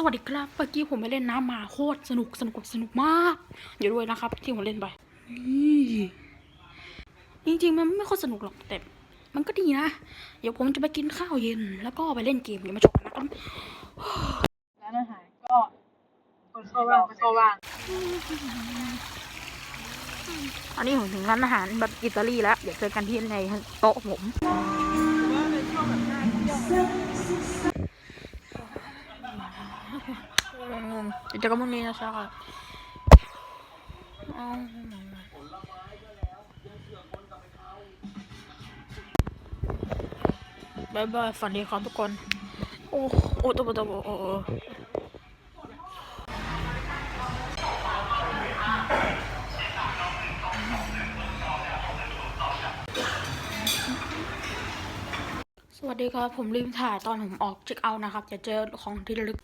สวัสดีครับเมื่อกี้ผมไปเล่นน้ำมาโคตรสนุกสนุกแบบสนุกมากอยู่ด้วยนะครับ ที่ผมเล่นไปนี่จริงๆมันไม่ค่อยสนุกหรอกแต่มันก็ดีนะ เดี๋ยวผมจะไปกินข้าวเย็น แล้วก็ไปเล่นเกมเดี๋ยวมาชมกันนะครับร้านอาหารก็คนเข้าว่างคนเข้าว่างอันนี้ผมถึงร้านอาหารแบบอิตาลีแล้วเดี๋ยวเจอกันที่ในโต๊ะผม เดี๋ยวเจอกันพรุ่งนี้นะจ๊ะบายบายฝันดีครับทุกคน โอ้โอ้ตัวตัวโอ้สวัสดีครับ ผมลืมถ่ายตอนผมออกเช็คเอาท์นะครับ จะเจอของที่ระลึก